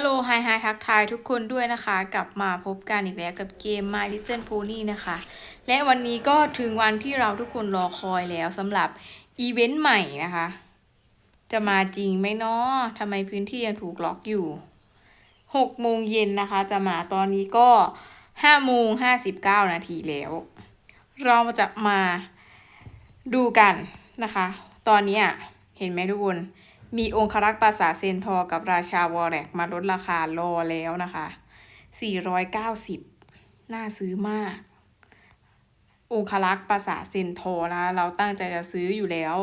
ฮัลโหลไฮไฮทักทายทุกคนด้วยนะคะ กลับมาพบกันอีกแล้วกับเกม My Little Pony นะคะ และวันนี้ก็ถึงวันที่เราทุกคนรอคอยแล้วสำหรับอีเวนต์ใหม่นะคะ จะมาจริงไหมเนาะทำไมพื้นที่ยังถูกล็อกอยู่6โมงเย็นนะคะ จะมาตอนนี้ก็5โมง59นาทีแล้ว เราจะมาดูกันนะคะ ตอนนี้เห็นไหมทุกคน มีองครักษ์ปราสาเซนทอร์กับราชาวอแรกมาลดราคารอแล้วนะคะ 490 น่าซื้อมาก องครักษ์ปราสาเซนทอร์นะคะเราตั้งใจจะซื้ออยู่แล้ว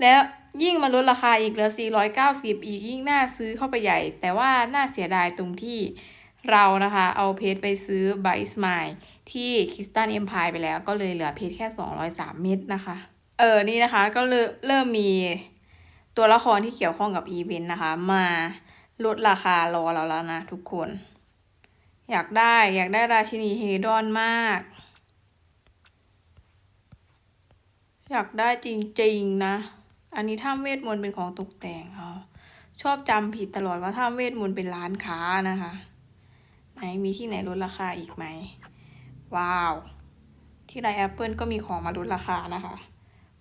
แล้วยิ่งมาลดราคาอีกเหลือ 490 อีกยิ่งน่าซื้อเข้าไปใหญ่ แต่ว่าน่าเสียดายตรงที่เรานะคะเอาเพชรไปซื้อไบส์มายที่คิสตันเอ็มพายไปแล้วก็เลยเหลือเพชรแค่ 203 เม็ดนะคะ เออนี่นะคะก็เริ่มเริ่มมี ตัวละครที่เกี่ยวข้องกับอีเวนต์นะคะ มาลดราคารอเราแล้วนะทุกคน อยากได้อยากได้ราชินีเฮดอนมาก อยากได้จริงๆนะ อันนี้ถ้ำเวทมนต์เป็นของตกแต่งเขาชอบจำผิดตลอดว่าถ้ำเวทมนต์เป็นร้านค้านะคะไหนมีที่ไหนลดราคาอีกไหม ว้าว ที่ไดแอปเปิลก็มีของมาลดราคานะคะ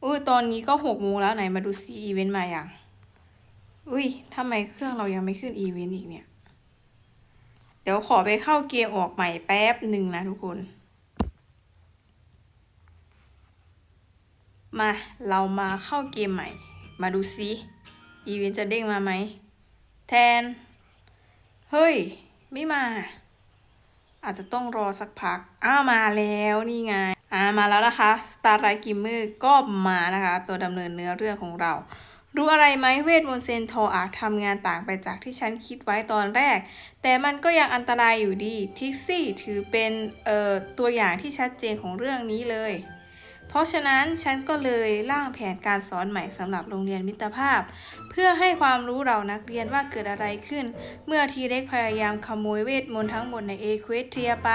อุ้ยตอนนี้ก็หกโมงแล้วไหนมาดูซีอีเวนต์มาอย่างอุ้ยทำไมเครื่องเรายังไม่ขึ้นอีเวนต์อีกเนี่ย เดี๋ยวขอไปเข้าเกมออกใหม่แป๊บหนึ่งนะทุกคน มาเรามาเข้าเกมใหม่ มาดูซิอีเวนต์จะเด้งมาไหม แทน เฮ้ย ไม่มา อาจจะต้องรอสักพัก อ้าวมาแล้วนี่ไง อ่ามาแล้วนะคะ Star Light Glimmer ก็มานะคะ ตัวดำเนินเนื้อเรื่องของเรา รู้อะไรไหมเวทมนต์เซนโทอาจทำงานต่างไปจากที่ฉันคิดไว้ตอนแรก แต่มันก็ยังอันตรายอยู่ดี ทิกซี่ถือเป็นเอ่อตัวอย่างที่ชัดเจนของเรื่องนี้เลย ราะฉะนั้นฉันก็เลยร่างแผนการสอนใหม่สำหรับโรงเรียนมิตรภาพ เพื่อให้ความรู้เรานักเรียนว่าเกิดอะไรขึ้น เมื่อทีเล็กพยายามขโมยเวทมนต์ทั้งหมดในเอเควสเทียไป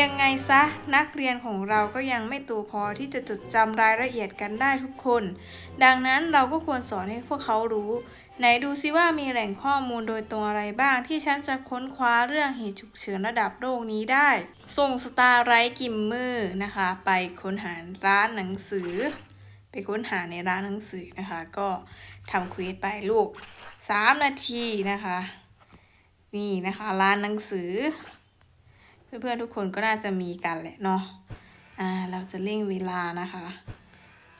ยังไงซะนักเรียนของเราก็ยังไม่โตพอที่จะจดจำรายละเอียดกันได้ทุกคน ดังนั้นเราก็ควรสอนให้พวกเขารู้ ไหนดูซิว่ามีแหล่งข้อมูลโดยตรงอะไรบ้างที่ฉันจะค้นคว้าเรื่องเหตุฉุกเฉินระดับโลกนี้ได้ ส่งสตาร์ไรกิมเมอร์นะคะ ไปค้นหาร้านหนังสือ ไปค้นหาในร้านหนังสือนะคะ ก็ทำควสไปลูก 3 นาทีนะคะ นี่นะคะร้านหนังสือ เพื่อนๆทุกคนก็น่าจะมีกันแหละเนาะอ่าเราจะเร่งเวลานะคะ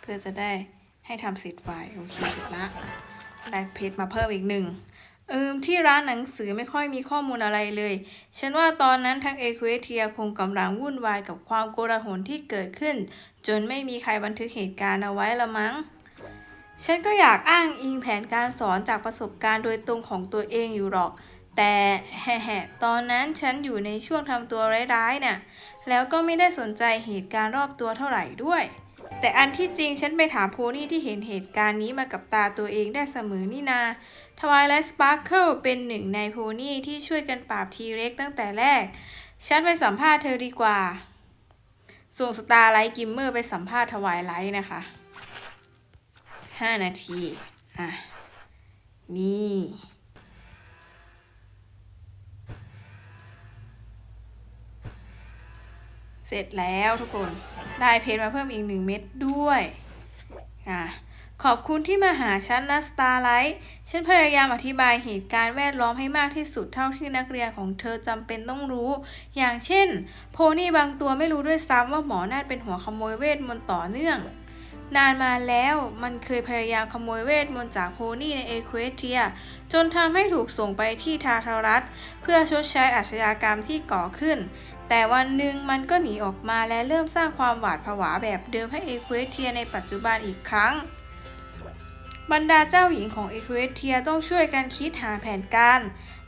เพื่อจะได้ให้ทำเสร็จไวโอเคเสร็จละได้เพจมาเพิ่มอีกหนึ่งเอิมที่ร้านหนังสือไม่ค่อยมีข้อมูลอะไรเลย ฉันว่าตอนนั้นทั้งเอควเทียคงกำลังวุ่นวายกับความโกลาหลที่เกิดขึ้น จนไม่มีใครบันทึกเหตุการณ์เอาไว้ละมั้ง ฉันก็อยากอ้างอิงแผนการสอนจากประสบการณ์โดยตรงของตัวเองอยู่หรอก แต่แห่ตอนนั้นฉันอยู่ในช่วงทำตัวร้ายๆเนี่ยแล้วก็ไม่ได้สนใจเหตุการณ์รอบตัวเท่าไหร่ด้วย แต่อันที่จริงฉันไปถามโพนี่ที่เห็นเหตุการณ์นี้มากับตาตัวเองได้เสมอนี่นาทวายและสปาร์เคิลเป็นหนึ่งในโพนี่ที่ช่วยกันปราบทีเร็กตั้งแต่แรก ฉันไปสัมภาษณ์เธอดีกว่า ส่งสตาร์ไลท์กิมเมอร์ไปสัมภาษณ์ทวายไลท์นะคะ 5 นาที อะ นี่ เสร็จแล้วทุกคนได้เพชรมาเพิ่มอีกหนึ่งเม็ดด้วยอะขอบคุณที่มาหาฉันนะสตาร์ไลท์ฉันพยายามอธิบายเหตุการณ์แวดล้อมให้มากที่สุดเท่าที่นักเรียนของเธอจำเป็นต้องรู้ อย่างเช่น โพนี่บางตัวไม่รู้ด้วยซ้ำว่าหมอนั่นเป็นหัวขโมยเวทมนต์ต่อเนื่อง นานมาแล้วมันเคยพยายามขโมยเวทมนต์จากโพนี่ในเอเควเทีย จนทำให้ถูกส่งไปที่ทาทารัสเพื่อชดใช้อาชญากรรมที่ก่อขึ้น แต่วันหนึ่งมันก็หนีออกมาและเริ่มสร้างความหวาดผวาแบบเดิมให้เอควสเทียในปัจจุบันอีกครั้ง บรรดาเจ้าหญิงของเอควสเทียต้องช่วยกันคิดหาแผนการ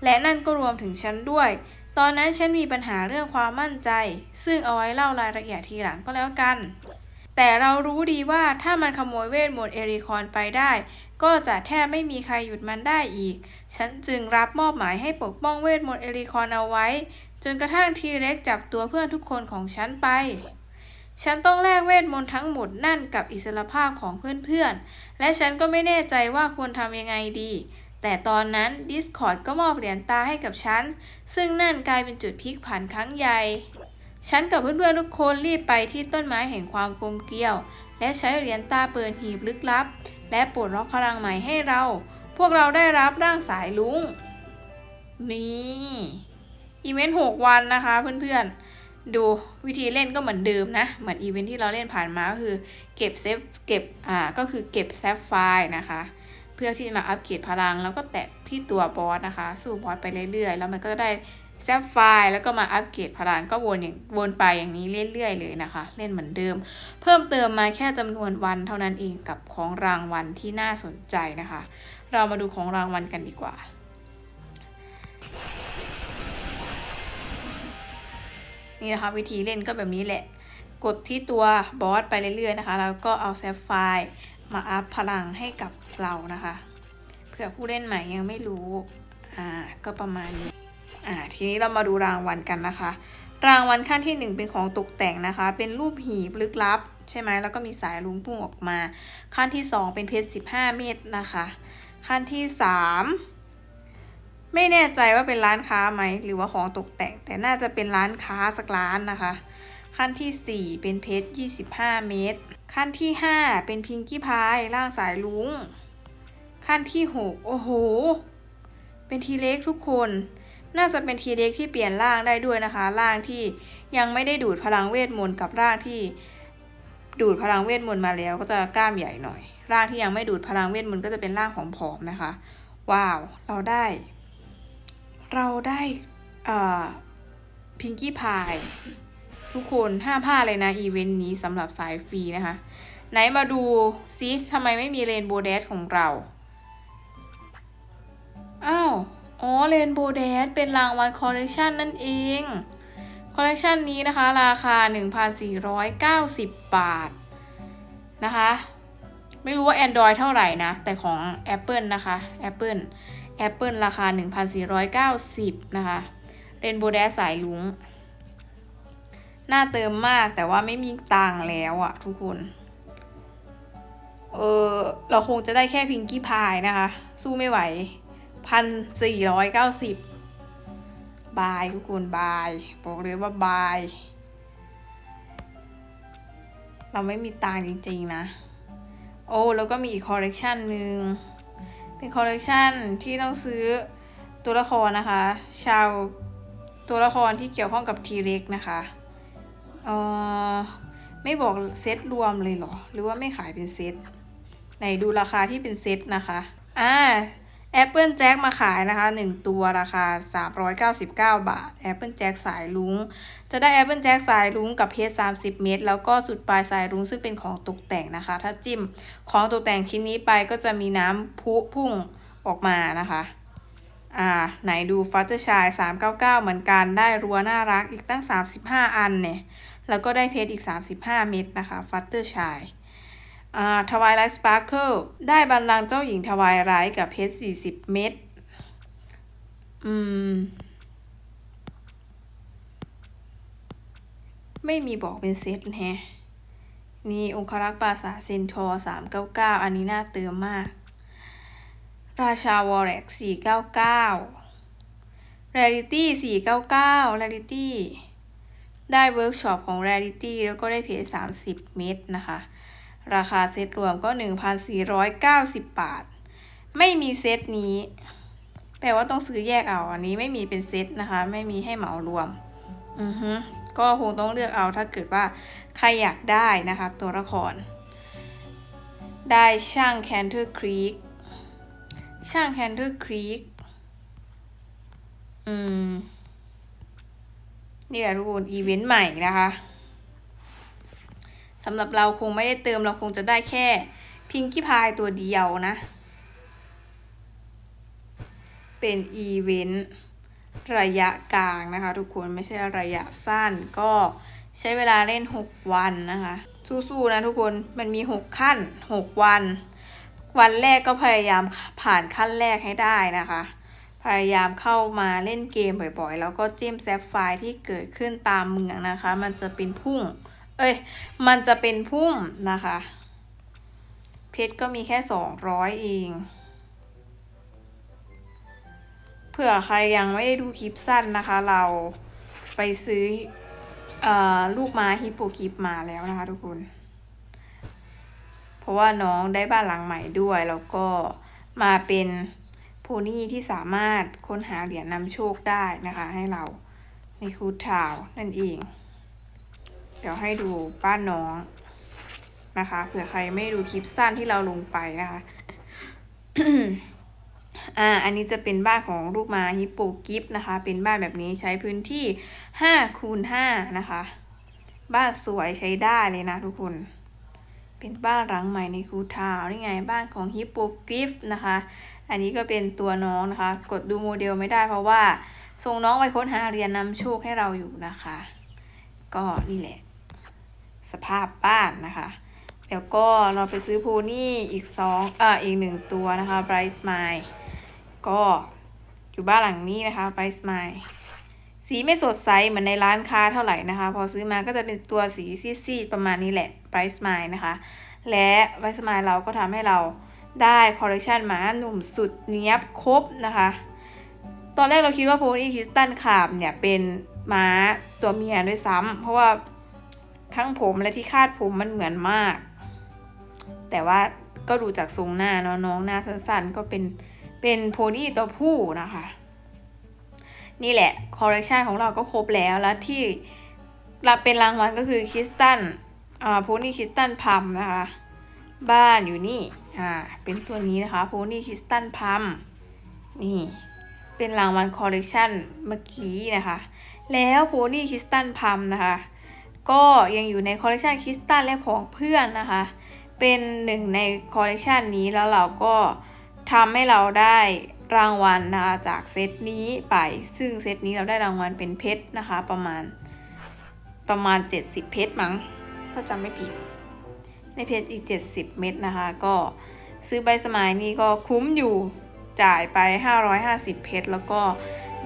และนั่นก็รวมถึงฉันด้วย ตอนนั้นฉันมีปัญหาเรื่องความมั่นใจ ซึ่งเอาไว้เล่ารายละเอียดทีหลังก็แล้วกัน แต่เรารู้ดีว่าถ้ามันขโมยเวทมนต์เอริคอนไปได้ ก็จะแทบไม่มีใครหยุดมันได้อีก ฉันจึงรับมอบหมายให้ปกป้องเวทมนต์เอริคอนเอาไว้ จนกระทั่งทีเร็กจับตัวเพื่อนทุกคนของฉันไป ฉันต้องแลกเวทมนต์ทั้งหมดนั่นกับอิสรภาพของเพื่อนๆ และฉันก็ไม่แน่ใจว่าควรทำยังไงดี แต่ตอนนั้น Discord ก็มอบเหรียญตาให้กับฉัน ซึ่งนั่นกลายเป็นจุดพลิกผันครั้งใหญ่ ฉันกับเพื่อนๆทุกคนรีบไปที่ต้นไม้แห่งความกลมเกลียว และใช้เหรียญตาเปิดหีบลึกลับ และปลดล็อกพลังใหม่ให้เรา พวกเราได้รับร่างสายลุงนี่ อีเวนต์หกวันนะคะเพื่อนๆ ดูวิธีเล่นก็เหมือนเดิมนะ เหมือนอีเวนต์ที่เราเล่นผ่านมาก็คือเก็บเซฟเก็บอ่าก็คือเก็บแซฟไฟล์นะคะ เพื่อที่จะมาอัปเกรดพลัง แล้วก็แตะที่ตัวบอสนะคะ สู้บอสไปเรื่อยๆ แล้วมันก็จะได้แซฟไฟล์แล้วก็มาอัปเกรดพลังก็วนอย่างวนไปอย่างนี้เรื่อยๆเลยนะคะ เล่นเหมือนเดิม เพิ่มเติมมาแค่จำนวนวันเท่านั้นเองกับของรางวัลที่น่าสนใจนะคะ เรามาดูของรางวัลกันดีกว่า นี่นะคะวิธีเล่นก็แบบนี้แหละ กดที่ตัวบอสไปเรื่อยๆนะคะ แล้วก็เอาแซฟไฟล์มาอัพพลังให้กับเรานะคะ เผื่อผู้เล่นใหม่ยังไม่รู้ อ่า ก็ประมาณนี้ อ่า ทีนี้เรามาดูรางวัลกันนะคะ รางวัลขั้นที่หนึ่งเป็นของตกแต่งนะคะ เป็นรูปหีบลึกลับ ใช่ไหม แล้วก็มีสายลุงพุ่งออกมา ขั้นที่สองเป็นเพชร15 เม็ดนะคะ ขั้นที่สาม ไม่แน่ใจว่าเป็นร้านค้าไหมหรือว่าของตกแต่ง แต่น่าจะเป็นร้านค้าสักร้านนะคะ ขั้นที่ 4 เป็นเพชร 25 เม็ดขั้นที่ 5 เป็นพิงกี้พายร่างสายลุงขั้นที่ 6 โอ้โห เป็นทีเล็กทุกคน น่าจะเป็นทีเล็กที่เปลี่ยนร่างได้ด้วยนะคะ ร่างที่ยังไม่ได้ดูดพลังเวทมนต์กับร่างที่ดูดพลังเวทมนต์มาแล้วก็จะกล้ามใหญ่หน่อย ร่างที่ยังไม่ดูดพลังเวทมนต์ก็จะเป็นร่างผอมๆนะคะ ว้าว เราได้ เราได้พิงกี้พายทุกคนห้ามพลาดเลยนะ อีเวนต์นี้สำหรับสายฟรีนะคะ ไหนมาดูซิทำไมไม่มีเรนโบว์แดชของเรา อ้าว อ๋อเรนโบว์แดชเป็นรางวัลคอลเลกชันนั่นเอง คอลเลกชันนี้นะคะ ราคา 1,490 บาทนะคะ ไม่รู้ว่า Android เท่าไหร่นะ แต่ของ Apple นะคะ Apple Apple ราคา 1,490 นะคะเรนโบว์แดสายลุงน่าเติมมากแต่ว่าไม่มีตังแล้วอะทุกคน เออเราคงจะได้แค่พิงกี้พายนะคะ สู้ไม่ไหวพันสี่ร้อยเก้าสิบบายทุกคนบาย บอกเลยว่าบาย เราไม่มีตังจริง ๆ นะ โอ้แล้วก็มีอีกคอลเลกชันหนึ่งเป็นคอลเลกชันที่ต้องซื้อตัวละครนะคะ ชาวตัวละครที่เกี่ยวข้องกับทีเร็กนะคะเออไม่บอกเซตรวมเลยเหรอ หรือว่าไม่ขายเป็นเซตไหนดูราคาที่เป็นเซตนะคะ อ่า Apple Jack มาขายนะคะ1ตัวราคา 399 บาท Apple Jack สายลุงจะได้ Apple Jack สายลุงกับเพชร30 เม็ดแล้วก็สุดปลายสายลุงซึ่งเป็นของตกแต่งนะคะ ถ้าจิ้มของตกแต่งชิ้นนี้ไปก็จะมีน้ำพุพุ่งออกมานะคะอ่าไหนดูฟัตเตอร์ชาย399 เหมือนกันได้รัวน่ารักอีกตั้ง 35 อันเนี่ย แล้วก็ได้เพชรอีก 35 เม็ดนะคะฟัตเตอร์ชาย ทวายไลท์สปาร์เคิลได้บัลลังก์เจ้าหญิงทวายไลท์กับเพชร40เม็ดอืม ไม่มีบอกเป็นเซตแฮะนี่องครักษ์ปราสาทเซนทอร์399อันนี้น่าเติมมาก ราชาวอร์เร็ก499 Rarity 499 Rarity ได้เวิร์กช็อปของ Rarity แล้วก็ได้เพจ30เม็ดนะคะ ราคาเซตรวมก็ 1,490 บาท ไม่มีเซตนี้ แปลว่าต้องซื้อแยกเอา อันนี้ไม่มีเป็นเซตนะคะ ไม่มีให้เหมารวม อือฮึก็คงต้องเลือกเอาถ้าเกิดว่าใครอยากได้นะคะ ตัวละคร ได้ช่างแคนเทอร์ครีกช่างแคนเทอร์ครีกอืม นี่แหละทุกคนอีเวนต์ใหม่นะคะ สำหรับเราคงไม่ได้เติมเราคงจะได้แค่พิงกี้พายตัวเดียวนะ เป็นอีเวนต์ระยะกลางนะคะ ทุกคนไม่ใช่ระยะสั้นก็ใช้เวลาเล่น 6 วันนะคะ สู้ๆนะทุกคนมันมี 6 ขั้น 6 วัน วันแรกก็พยายามผ่านขั้นแรกให้ได้นะคะ พยายามเข้ามาเล่นเกมบ่อยๆ แล้วก็จิ้มแซฟไฟล์ที่เกิดขึ้นตามเมืองนะคะ มันจะเป็นพุ่ง เอ้ย มันจะเป็นพุ่มนะคะ เพชรก็มีแค่200เอง เผื่อใครยังไม่ได้ดูคลิปสั้นนะคะ เราไปซื้ออลูกม้าฮิปโปกิฟมาแล้วนะคะทุกคน เพราะว่าน้องได้บ้านหลังใหม่ด้วย แล้วก็มาเป็นโพนี่ที่สามารถค้นหาเหรียญนำโชคได้นะคะ ให้เราในคูทาวนั่นเอง ดี๋ยวให้ดูบ้านน้องนะคะเผื่อใครไม่ดูคลิปสั้นที่เราลงไปนะคะอ่า อันนี้จะเป็นบ้านของลูกม้าฮิปโปกิฟนะคะ เป็นบ้านแบบนี้ใช้พื้นที่5คูณ5นะคะ บ้านสวยใช้ได้เลยนะทุกคน เป็นบ้านหลังใหม่ในคูทาวน์นี่ไงบ้านของฮิปโปกิฟนะคะ อันนี้ก็เป็นตัวน้องนะคะ กดดูโมเดลไม่ได้เพราะว่าส่งน้องไปค้นหาเรียนนำโชคให้เราอยู่นะคะ ก็นี่แหละ สภาพบ้านนะคะแล้วก็เราไปซื้อโพนี่อีกสองอ่าอีกหนึ่งตัวนะคะ Bright Smile ก็อยู่บ้านหลังนี้นะคะ Bright Smile สีไม่สดใสเหมือนในร้านค้าเท่าไหร่นะคะ พอซื้อมาก็จะเป็นตัวสีซีดๆประมาณนี้แหละ Bright Smile นะคะ และ Bright Smile เราก็ทำให้เราได้คอลเลคชันหมาหนุ่มสุดเนี้ยบครบนะคะ ตอนแรกเราคิดว่าโพนี่คิสตันคาบเนี่ยเป็นม้าตัวเมียด้วยซ้ำเพราะว่า ทั้งผมและที่คาดผมมันเหมือนมาก แต่ว่าก็ดูจากทรงหน้าเนาะน้องหน้าสั้นๆ ก็เป็นเป็นโพนี่ตัวผู้นะคะ นี่แหละคอลเลคชันของเราก็ครบแล้วแล้วที่รับเป็นรางวัลก็คือคริสตันอ่าโพนี่คริสตันพัมนะคะ บ้านอยู่นี่อ่าเป็นตัวนี้นะคะโพนี่คริสตันพัมนี่เป็นรางวัลคอลเลกชันเมื่อกี้นะคะ แล้วโพนี่คริสตันพัมนะคะ ก็ยังอยู่ในคอลเลกชันคริสตันและผองเพื่อนนะคะ เป็นหนึ่งในคอลเลกชันนี้แล้วเราก็ทำให้เราได้รางวัลนะคะจากเซตนี้ไป ซึ่งเซตนี้เราได้รางวัลเป็นเพชรนะคะ ประมาณประมาณ 70 เพชรมั้ง ถ้าจำไม่ผิด ในเพชรอีก 70 เม็ดนะคะ ก็ซื้อใบสมายนี่ก็คุ้มอยู่จ่ายไป 550 เพชรแล้วก็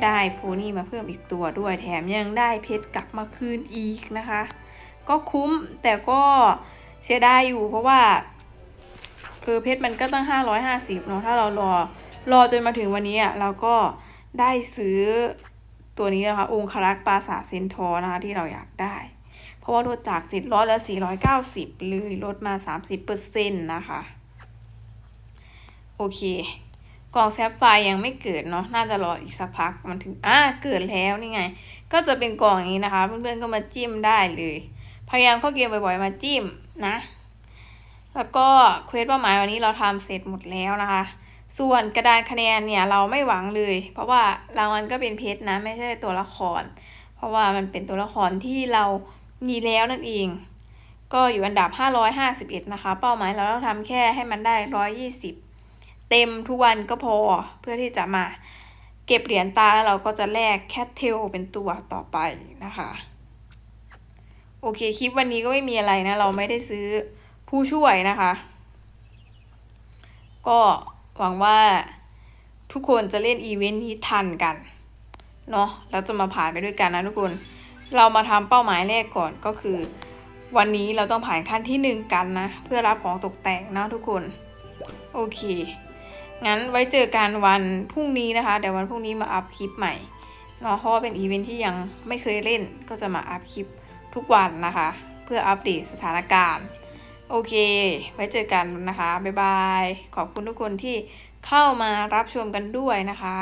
ได้โพนี่มาเพิ่มอีกตัวด้วยแถมยังได้เพชรกลับมาคืนอีกนะคะ ก็คุ้มแต่ก็เสียดายอยู่เพราะว่าเออเพชรมันก็ตั้ง 550เนาะถ้าเรารอรอจนมาถึงวันนี้อะเราก็ได้ซื้อตัวนี้นะคะ องครักษ์ปราสาทเซนทอนะคะที่เราอยากได้ เพราะว่าลดจาก 700แล้ว 490 เลยลดมา 30%นะคะ โอเค กล่องแซฟไฟร์ยังไม่เกิดเนาะน่าจะรออีกสักพักมันถึงอ่าเกิดแล้วนี่ไง ก็จะเป็นกล่องอย่างนี้นะคะ เพื่อนๆก็มาจิ้มได้เลย พยายามเข้าเกมบ่อยๆมาจิ้มนะ แล้วก็เควสเป้าหมายวันนี้เราทำเสร็จหมดแล้วนะคะ ส่วนกระดานคะแนนเนี่ยเราไม่หวังเลย เพราะว่ารางวัลก็เป็นเพชรนะ ไม่ใช่ตัวละคร เพราะว่ามันเป็นตัวละครที่เรามีแล้วนั่นเอง ก็อยู่อันดับ 551 นะคะ เป้าหมายเราต้องทำแค่ให้มันได้ 120 เต็มทุกวันก็พอเพื่อที่จะมาเก็บเหรียญตาแล้วเราก็จะแลกแคทเทลเป็นตัวต่อไปนะคะ โอเคคลิปวันนี้ก็ไม่มีอะไรนะ เราไม่ได้ซื้อผู้ช่วยนะคะ ก็หวังว่าทุกคนจะเล่นอีเวนต์นี้ทันกันเนาะแล้วจะมาผ่านไปด้วยกันนะทุกคน เรามาทำเป้าหมายแรกก่อนก็คือ วันนี้เราต้องผ่านขั้นที่หนึ่งกันนะ เพื่อรับของตกแต่งนะทุกคน โอเค งั้นไว้เจอกันวันพรุ่งนี้นะคะ เดี๋ยววันพรุ่งนี้มาอัพคลิปใหม่เนาะเพราะว่าเป็นอีเวนท์ที่ยังไม่เคยเล่นก็จะมาอัพคลิปทุกวันนะคะ เพื่ออัปเดตสถานการณ์ โอเค ไว้เจอกันนะคะ บ๊ายบาย ขอบคุณทุกคนที่เข้ามารับชมกันด้วยนะคะ